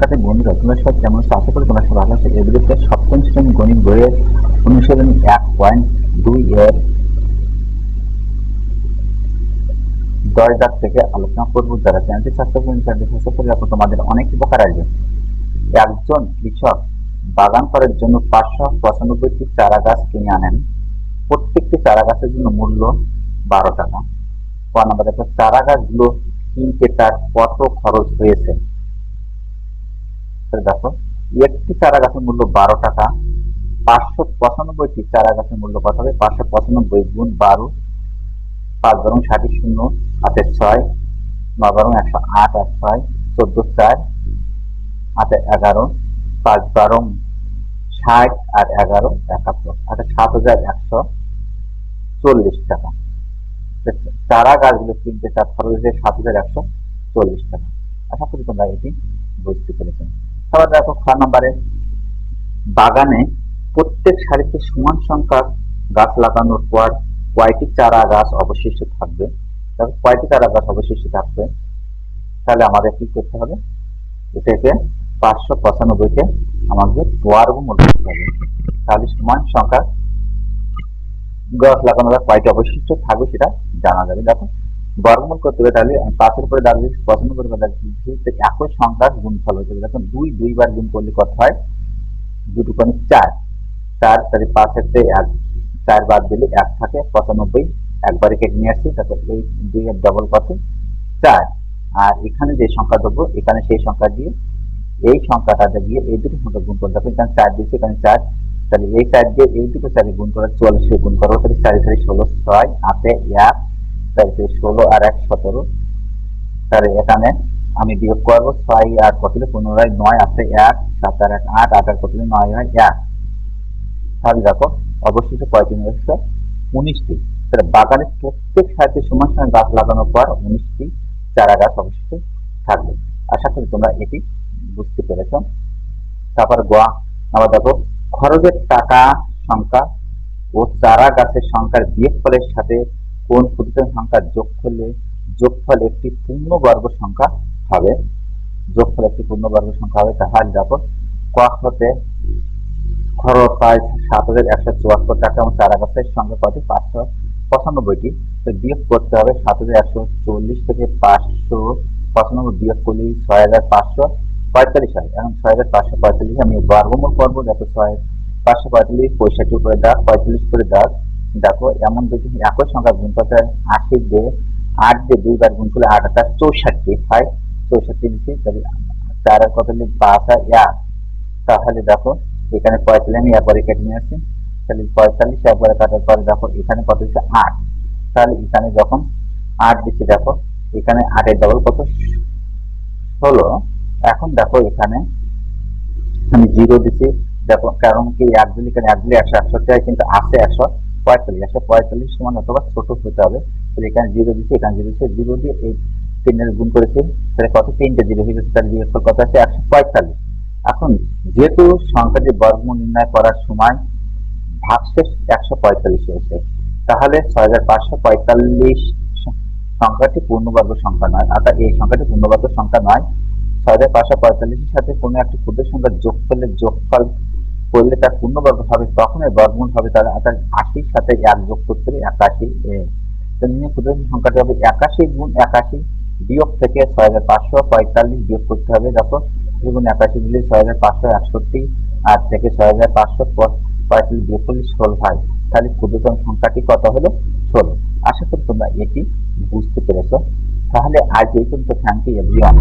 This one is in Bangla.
সাথে বন্ধুরা তোমরা সব আছো আশা করি তোমরা সব ভালো আছো এই ভিডিওতে সপ্তম শ্রেণি গণিত বইয়ের অনুশীলন এক পয়েন্ট দুই এর দশ দাগ থেকে আলোচনা করব। যারা চ্যানেলটি সাবস্ক্রাইব করেন চ্যানেলটি তোমাদের অনেক উপকার আসবে। একজন কৃষক বাগান করার জন্য পাঁচশো পঁচানব্বইটি চারা গাছ কিনে আনেন। প্রত্যেকটি চারা গাছের জন্য মূল্য বারো টাকা। ক নম্বর চারা গাছগুলো কিনতে তার কত খরচ হয়েছে? দেখো। একটি চারা গাছের মূল্য বারো টাকা, পাঁচশো পঁচানব্বইটি চারা গাছের মূল্য কত হবে? পাঁচশো পঁচানব্বই গুণ বারো, পাঁচ বরং ষাটি শূন্য হাতের ছয় ন বরং একশো আট আর ছয়, চোদ্দ চার, হাতে এগারো, পাঁচ বারো ষাট আর এগারো, একাত্তর। হাতে সাত হাজার একশো চল্লিশ টাকা। চারা গাছগুলো কিনতে তার খরচ সাত হাজার একশো চল্লিশ টাকা। আশা করি তোমরা এটি বুঝতে পেরেছ। তারপর দেখো খ নম্বরে, বাগানে প্রত্যেক সারিতে সমান সংখ্যক গাছ লাগানোর পর কয়টি চারা গাছ অবশিষ্ট থাকবে? দেখো কয়টি চারা গাছ অবশিষ্ট থাকবে? তাহলে আমাদের কি করতে হবে? এটাকে পাঁচশো পঁচানব্বইকে আমাদের বর্গমূল করতে হবে। তাহলে সমান সংখ্যা গাছ লাগানোর কয়টি অবশিষ্ট থাকবে সেটা জানা যাবে। দেখো বর্গমূল করতে হবে তাহলে পাঁচের উপরে দাঁড়িয়ে পছন্দ করে একই সংখ্যার গুণফল হতে হবে। দেখুন, দুই, দুইবার গুণ করলে কত হয়? দুটো কোণে চার। চার, তাহলে পাঁচের এক। চার বাদ দিলে এক থাকে, পঁচানব্বই। একবারে কেটে নিয়ে আসছি, তারপর এই দুই এর ডবল কত? চার। আর এখানে যে সংখ্যা দেবো, এখানে সেই সংখ্যা দিয়ে, এই সংখ্যাটা দিয়ে এই দুটো সংখ্যা গুণ করতে হবে। এখানে চার দিয়েছি, এখানে চার। তাহলে এই চার দিয়ে এই দুটো চারে গুণ করে চুয়াল্লিশে গুণ করব, তাহলে চারি চারি ষোলো, ছয় হাতে এক তারপরে ষোলো আর এক সতেরো। তাহলে এখানে আমি বিয়োগ করব ছয় আর কতলে পুনরায় নয় আছে এক, সাত আর এক আট আট আর কতলে নয় হয় এক। তাহলে দেখো, অবশিষ্ট কয়টি হচ্ছে উনিশটি। তাহলে বাগানের প্রত্যেক সাথে সমান সময় গাছ লাগানোর পর উনিশটি চারা গাছ অবশিষ্ট থাকবে। আশা করি তোমরা এটি বুঝতে পেরেছ। তারপর গোয়া। আবার দেখো, খরচের টাকা সংখ্যা ও চারা গাছের সংখ্যার বিয়োগফলের সাথে কোন ক্ষুদ্র সংখ্যার যোগ করলে যোগফল একটি পূর্ণবর্গ সংখ্যা হবে? যোগফল একটি পূর্ণবর্গ সংখ্যা হবে, তাহলে দেখো, ক হতে খরচ হয় সাত হাজার একশো চুয়াত্তর টাকা এবং চারা গাছের সংখ্যা কত পাঁচশো পঁচানব্বইটি। তো বিয়োগ করতে হবে সাত হাজার একশো চল্লিশ থেকে পাঁচশো পঁচানব্বই, বিয়োগ করলে ছয় হাজার পাঁচশো পঁয়তাল্লিশ হয়। এখন ছয় হাজার পাঁচশো পঁয়তাল্লিশ আমি বর্গমূল করব, দেখো ছয় পাঁচশো পঁয়তাল্লিশ, পঁয়ষট্টি করে দাগ পঁয়তাল্লিশ করে দাগ দেখো, এমন যদি একই সংখ্যা গুণ করতে আশি দিয়ে আট দিয়ে দুইবার গুণ করলে আট হাজার চৌষট্টি, হয়? চৌষট্টি দিচ্ছি, তাহলে চার আর কত লিখ পাঁচ আর এক? তাহলে দেখো, এখানে পঁয়তাল্লিশ, আমি একবারে কেটে নিয়ে আসছি তাহলে পঁয়তাল্লিশ একবারে কাটার পরে দেখো, এখানে কত হচ্ছে আট? তাহলে এখানে যখন আট দিচ্ছি, দেখো, এখানে আটের ডবল কত? ষোলো। এখন দেখো, এখানে আমি জিরো দিচ্ছি। দেখো, কারণ কি এক এখানে এক একশো একষট্টি হয়, কিন্তু আছে একশো। পঁয়তাল্লিশ, একশো পঁয়তাল্লিশ সমান অথবা ছোট হতে হবে। তাহলে এখানে জিরো দিচ্ছি এখানে জিরো দিচ্ছে জিরো দিয়ে এই তিনের গুণ করেছি, তাহলে কত? তিনটে জিরো হয়ে গেছে, তাহলে বিয়োগফল কত আছে? একশো পঁয়তাল্লিশ। এখন যেহেতু সংখ্যাটি বর্গমূল নির্ণয় করার সময় ভাগশেষ একশো পঁয়তাল্লিশ হয়েছে, তাহলে ছয় হাজার পাঁচশো পঁয়তাল্লিশ সংখ্যাটি পূর্ণবর্গ সংখ্যা নয়, অর্থাৎ এই সংখ্যাটি পূর্ণবর্গ সংখ্যা নয়। ছয় হাজার পাঁচশো পঁয়তাল্লিশের সাথে কোনো একটি ক্ষুদ্র সংখ্যা যোগ করলে যোগফল করলে তার পূর্ণবর্গ হবে, তখন বর্গমূল হবে তাহলে অর্থাৎ আশির সাথে এক যোগ করতে একাশি নিয়ে সংখ্যাটি হবে একাশি গুণ একাশি বিয়োগ থেকে ছয় হাজার পাঁচশো পঁয়তাল্লিশ বিয়োগ করতে হবে, দেখো যেমন একাশি দিলে ছয় হাজার পাঁচশো একষট্টি আর থেকে ছয় হাজার পাঁচশো পঁয়তাল্লিশ বিয়োগ করলে ষোলো হয়। তাহলে ক্ষুদ্রতম সংখ্যাটি কত হলো? ষোলো। আশা করি তোমরা এটি বুঝতে পেরেছ। তাহলে আজ এই পর্যন্ত, থ্যাংক ইউ, এভরিওয়ান।